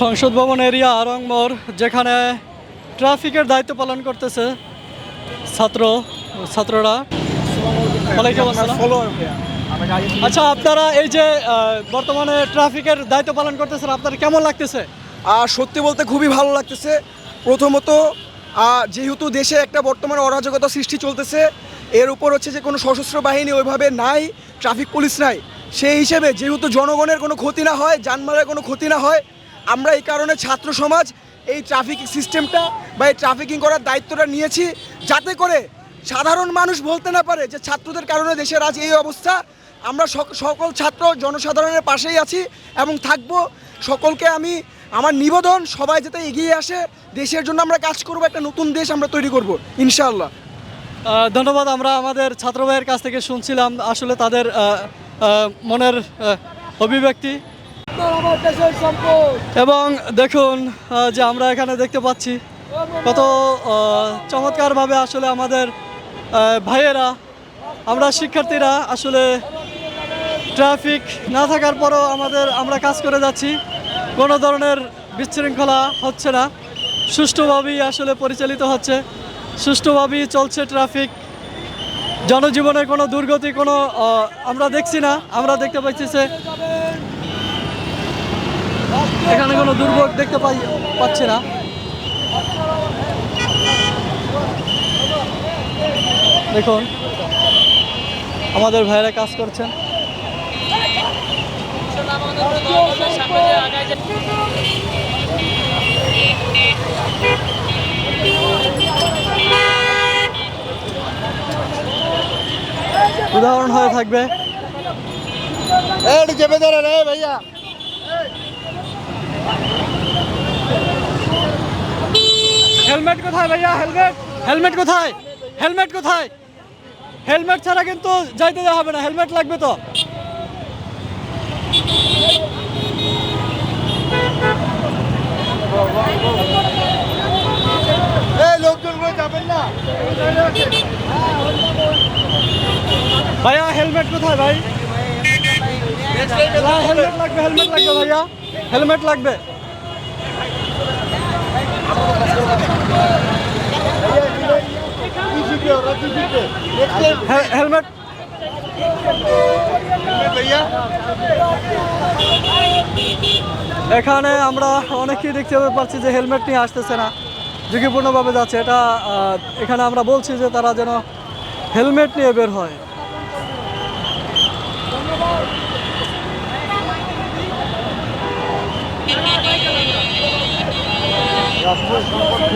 সংসদ ভবন এরিয়া আরংমোর যেখানে ট্রাফিকের দায়িত্ব পালন করতেছে ছাত্র, ছাত্ররা। আচ্ছা আপনারা এই যে বর্তমানে ট্রাফিকের দায়িত্ব পালন করতেছেন আপনার কেমন লাগতেছে? আর সত্যি বলতে খুবই ভালো লাগতেছে। প্রথমত যেহেতু দেশে একটা বর্তমানে অরাজকতা সৃষ্টি চলতেছে, এর উপর হচ্ছে যে কোনো সশস্ত্র বাহিনী ওইভাবে নাই, ট্রাফিক পুলিশ নাই। সেই হিসেবে যেহেতু জনগণের কোনো ক্ষতি না হয় যানবাহনের কোনো ক্ষতি না হয় আমরা এই কারণে ছাত্র সমাজ এই ট্রাফিক সিস্টেমটা বা এই ট্রাফিকিং করার দায়িত্বটা নিয়েছি যাতে করে সাধারণ মানুষ বলতে না পারে যে ছাত্রদের কারণে দেশের আজ এই অবস্থা। আমরা সক- সকল ছাত্র জনসাধারণের পাশেই আছি এবং থাকব। সকলকে আমি, আমার নিবেদন, সবাই যাতে এগিয়ে আসে, দেশের জন্য আমরা কাজ করব, একটা নতুন দেশ আমরা তৈরি করব, ইনশাআল্লাহ। ধন্যবাদ, আমরা আমাদের ছাত্র ভাইয়ের কাছ থেকে শুনছিলাম। আসলে তাদের মনের অভিব্যক্তি এবং দেখুন যে আমরা এখানে দেখতে পাচ্ছি কত চমৎকারভাবে আসলে আমাদের ভাইয়েরা, আমরা শিক্ষার্থীরা আসলে ট্রাফিক না থাকার পরও আমাদের, আমরা কাজ করে যাচ্ছি। কোনো ধরনের বিশৃঙ্খলা হচ্ছে না। সুষ্ঠুভাবেই আসলে পরিচালিত হচ্ছে। সুষ্ঠুভাবেই চলছে ট্রাফিক। জনজীবনে কোনো দুর্গতি, কোনো আমরা দেখছি না। আমরা দেখতে পাচ্ছি এখানে কোনো দুর্ভোগ দেখতে পাই, পাচ্ছি না। দেখুন, আমাদের ভাইয়েরা কাজ করছেন। উদাহরণ হয়ে থাকবে। ভাইয়া। হেলমেট কোথায় ভাইয়া? হেলমেট হেলমেট কোথায়? হেলমেট কোথায়? হেলমেট ছাড়া কিন্তু যাইতে দেওয়া হবে না। হেলমেট লাগবে তো। এই লোকজনগুলো যাবেন না? ভাইয়া হেলমেট কোথায় ভাই? না, হেলমেট লাগবে হেলমেট লাগবে ভাইয়া। হেলমেট লাগবে। হে- হেলমেট। भैया এখানে আমরা অনেকেই দেখতে পাচ্ছি যে হেলমেট নিয়ে আসতেছে না, ঝুঁকিপূর্ণভাবে যাচ্ছে। এটা এখানে আমরা বলছি যে তারা যেন হেলমেট নিয়ে বের হয়। সম্পদ